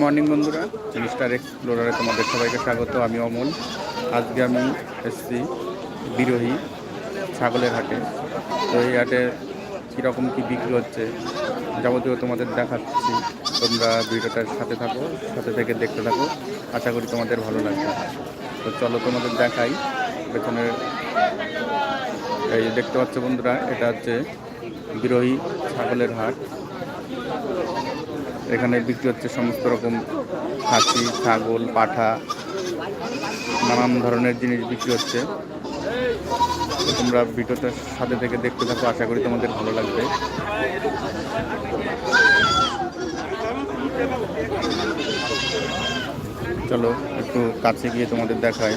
Morning বন্ধুরা, mister এক্সপ্লোরারে তোমাদের সবাইকে স্বাগত। আমি অমল। আজকে আমি এসেছি বিরোহী ছাগলের হাটে। তো এই হাটে কীরকম কী বিক্রি হচ্ছে যাবতীয় তোমাদের দেখাচ্ছি। তোমরা ভিডিওটার সাথে থাকো, সাথে থেকে দেখতে থাকো। আশা করি তোমাদের ভালো লাগবে। তো চলো তোমাদের দেখাই। পেছনে এই দেখতে পাচ্ছ বন্ধুরা, এটা হচ্ছে বিরোহী ছাগলের হাট। এখানে বিক্রি হচ্ছে সমস্ত রকম খাসি, ছাগল, পাঠা, নানান ধরনের জিনিস বিক্রি হচ্ছে। তোমরা ভিডিওটার সাথে থেকে দেখতে থাকো, আশা করি তোমাদের ভালো লাগবে। চলো, একটু কাছে গিয়ে তোমাদের দেখায়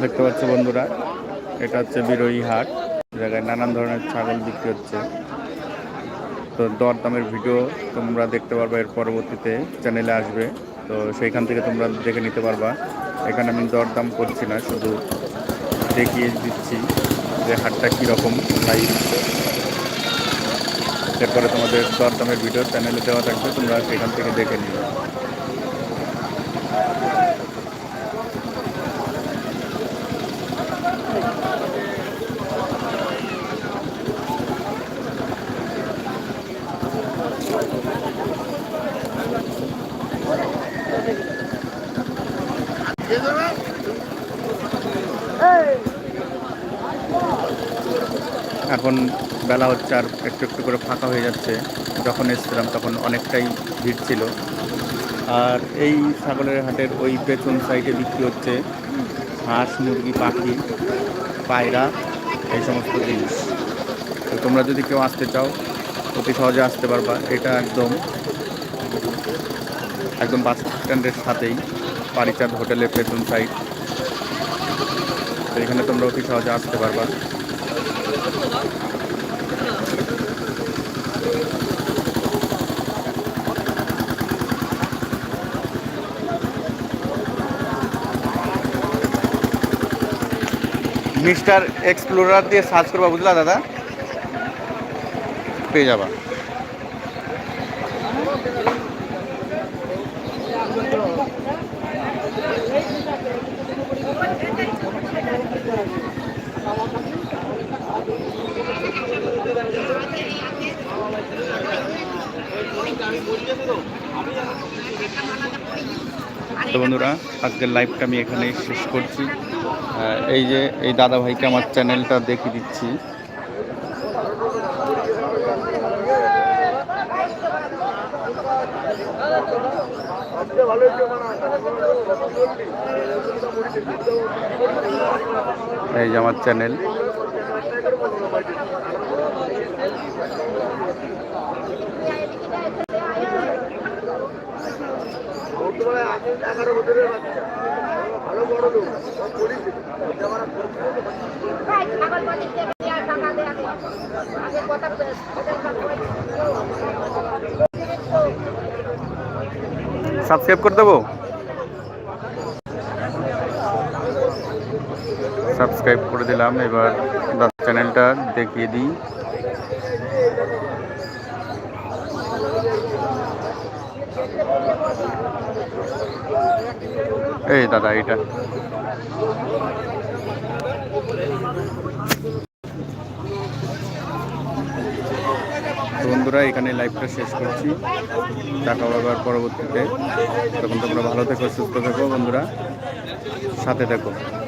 দেখতে পাচ্ছ বন্ধুরা, এটা হচ্ছে বিরোহী হাট। জায়গায় নানান ধরনের ছাগল বিক্রি হচ্ছে। তো দর দামের ভিডিও তোমরা দেখতে পারবা, এর পরবর্তীতে চ্যানেলে আসবে। তো সেইখান থেকে তোমরা দেখে নিতে পারবা। এখানে আমি দর দাম করছি না, শুধু দেখিয়ে দিচ্ছি যে হাটটা কীরকম তাই এরপরে তোমাদের দর দামের ভিডিও চ্যানেলে দেওয়া থাকবে, তোমরা সেখান থেকে দেখে নিবে এখন বেলা হচ্ছে আর একটু একটু করে ফাঁকা হয়ে যাচ্ছে। যখন এসেছিলাম তখন অনেকটাই ভিড় ছিল। আর এই ছাগলের হাটের ওই পেছন সাইডে বিক্রি হচ্ছে হাঁস, মুরগি, পাখি, পায়রা, এই সমস্ত জিনিস। তো তোমরা যদি কেউ আসতে চাও, অতি সহজে আসতে পারবা। এটা একদম একদম বাস স্ট্যান্ডের সাথেই পারিচাঁদ হোটেলের পেছন সাইড তো এখানে তোমরা অতি সহজে আসতে পারবা। মিস্টার এক্সপ্লোরার দিয়ে সার্চ করবা বুঝলা দাদা? পেয়ে যাবা। তো বন্ধুরা, আজকের লাইভটা আমি এখানেই শেষ করছি। এই যে এই দাদা ভাইকে আমার চ্যানেলটা দেখিয়ে দিচ্ছি। এই যে আমার চ্যানেল এগারো বছরের বাচ্চা। ভালো বড় লোক, সব কথা সাবস্ক্রাইব করে দেবো? সাবস্ক্রাইব করে দিলাম, এবার চ্যানেলটা দেখিয়ে দিই। এই দাদা এটা বন্ধুরা, এখানে লাইভটা শেষ করছি। টাকা হবে পরবর্তীতে। তখন তোমরা ভালো থেকো, সুস্থ থেকো বন্ধুরা। সাথে থেকো।